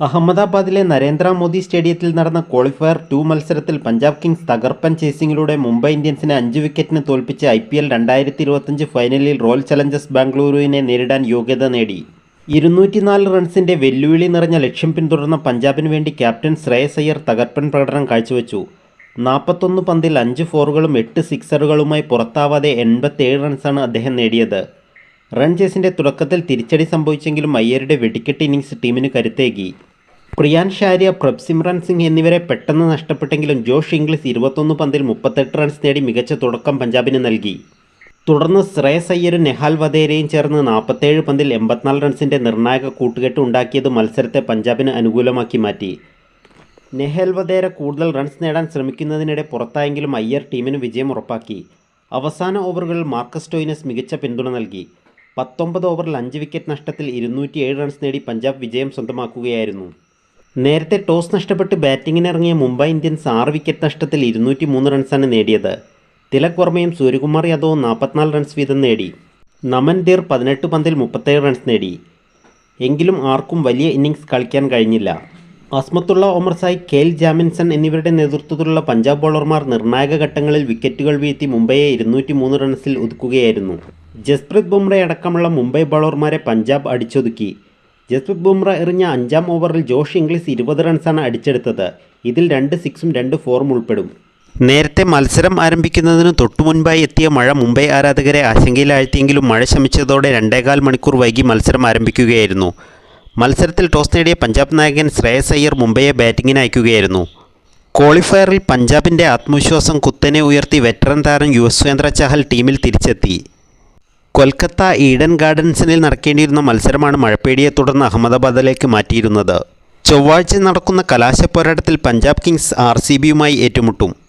അഹമ്മദാബാദിലെ നരേന്ദ്ര മോദി സ്റ്റേഡിയത്തിൽ നടന്ന ക്വാളിഫയർ ടു മത്സരത്തിൽ പഞ്ചാബ് കിങ്സ് തകർപ്പൻ ചേസിംഗിലൂടെ മുംബൈ ഇന്ത്യൻസിനെ അഞ്ച് വിക്കറ്റിന് തോൽപ്പിച്ച് ഐ പി എൽ രണ്ടായിരത്തി ഇരുപത്തഞ്ച് ഫൈനലിൽ റോയൽ ചലഞ്ചേഴ്സ് ബാംഗ്ലൂരുവിനെ നേരിടാൻ യോഗ്യത നേടി. ഇരുന്നൂറ്റിനാല് റൺസിന്റെ വെല്ലുവിളി നിറഞ്ഞ ലക്ഷ്യം പിന്തുടർന്ന പഞ്ചാബിന് വേണ്ടി ക്യാപ്റ്റൻ ശ്രേയസ് അയ്യർ തകർപ്പൻ പ്രകടനം കാഴ്ചവെച്ചു. നാൽപ്പത്തൊന്ന് പന്തിൽ അഞ്ച് ഫോറുകളും എട്ട് സിക്സറുകളുമായി പുറത്താവാതെ എൺപത്തേഴ് റൺസാണ് അദ്ദേഹം നേടിയത്. റൺ ചേസിന്റെ തുടക്കത്തിൽ തിരിച്ചടി സംഭവിച്ചെങ്കിലും അയ്യരുടെ വെടിക്കെട്ട് ഇന്നിംഗ്സ് ടീമിന് കരുത്തേകി. പ്രിയാൻ ഷാരിയ പ്രഭ്സിമ്രൻ സിംഗ് എന്നിവരെ പെട്ടെന്ന് നഷ്ടപ്പെട്ടെങ്കിലും ജോഷ് ഇംഗ്ലീഷ് ഇരുപത്തൊന്ന് പന്തിൽ മുപ്പത്തെട്ട് റൺസ് നേടി മികച്ച തുടക്കം പഞ്ചാബിന് നൽകി. തുടർന്ന് ശ്രേയസ് അയ്യരും നെഹാൽ വധേരയും ചേർന്ന് നാൽപ്പത്തേഴ് പന്തിൽ എൺപത്തിനാല് റൺസിന്റെ നിർണായക കൂട്ടുകെട്ട് ഉണ്ടാക്കിയത് മത്സരത്തെ പഞ്ചാബിന് അനുകൂലമാക്കി മാറ്റി. നെഹൽ വധേര കൂടുതൽ റൺസ് നേടാൻ ശ്രമിക്കുന്നതിനിടെ പുറത്തായെങ്കിലും അയ്യർ ടീമിന് വിജയം ഉറപ്പാക്കി. അവസാന ഓവറുകളിൽ മാർക്കസ് ടോയിനസ് മികച്ച പിന്തുണ നൽകി. പത്തൊമ്പത് ഓവറിൽ അഞ്ച് വിക്കറ്റ് നഷ്ടത്തിൽ ഇരുന്നൂറ്റിയേഴ് റൺസ് നേടി പഞ്ചാബ് വിജയം സ്വന്തമാക്കുകയായിരുന്നു. നേരത്തെ ടോസ് നഷ്ടപ്പെട്ട് ബാറ്റിങ്ങിനിറങ്ങിയ മുംബൈ ഇന്ത്യൻസ് ആറ് വിക്കറ്റ് നഷ്ടത്തിൽ ഇരുന്നൂറ്റി മൂന്ന് റൺസാണ് നേടിയത്. തിലക് വർമ്മയും സൂര്യകുമാർ യാദവും നാൽപ്പത്തിനാല് റൺസ് വീതം നേടി. നമൻ ദീർ പതിനെട്ട് പന്തിൽ മുപ്പത്തേഴ് റൺസ് നേടി. എങ്കിലും ആർക്കും വലിയ ഇന്നിങ്സ് കളിക്കാൻ കഴിഞ്ഞില്ല. അസ്മത്തുള്ള ഒമർ സായി കെൽ ജാമിൻസൺ എന്നിവരുടെ നേതൃത്വത്തിലുള്ള പഞ്ചാബ് ബോളർമാർ നിർണായക ഘട്ടങ്ങളിൽ വിക്കറ്റുകൾ വീഴ്ത്തി മുംബൈയെ ഇരുന്നൂറ്റി മൂന്ന് റൺസിൽ ഒതുക്കുകയായിരുന്നു. ജസ്പ്രീത് ബുംറ അടക്കമുള്ള മുംബൈ ബൗളർമാരെ പഞ്ചാബ് അടിച്ചൊതുക്കി. ജസ്പ്രീത് ബുംറ എറിഞ്ഞ അഞ്ചാം ഓവറിൽ ജോഷ് ഇംഗ്ലീസ് ഇരുപത് റൺസാണ് അടിച്ചെടുത്തത്. ഇതിൽ രണ്ട് സിക്സും രണ്ട് ഫോറും ഉൾപ്പെടും. നേരത്തെ മത്സരം ആരംഭിക്കുന്നതിന് തൊട്ടു തൊട്ടുമുൻപായി എത്തിയ മഴ മുംബൈ ആരാധകരെ ആശങ്കയിലാഴ്ത്തിയെങ്കിലും മഴ ശമിച്ചതോടെ രണ്ടേകാൽ മണിക്കൂർ വൈകി മത്സരം ആരംഭിക്കുകയായിരുന്നു. മത്സരത്തിൽ ടോസ് നേടിയ പഞ്ചാബ് നായകൻ ശ്രേയസ് അയ്യർ മുംബൈയെ ബാറ്റിങ്ങിന് അയക്കുകയായിരുന്നു. ക്വാളിഫയറിൽ പഞ്ചാബിന്റെ ആത്മവിശ്വാസം കുത്തനെ ഉയർത്തി വെറ്ററൻ താരം യുവസ്വേന്ദ്ര ചഹൽ ടീമിൽ തിരിച്ചെത്തി. കൊൽക്കത്ത ഈഡൻ ഗാർഡൻസിനിൽ നടക്കേണ്ടിയിരുന്ന മത്സരമാണ് മഴപ്പേടിയെ തുടർന്ന് അഹമ്മദാബാദിലേക്ക് മാറ്റിയിരുന്നത്. ചൊവ്വാഴ്ച നടക്കുന്ന കലാശപ്പോരാട്ടത്തിൽ പഞ്ചാബ് കിങ്സ് ആർ സി ബിയുമായി ഏറ്റുമുട്ടും.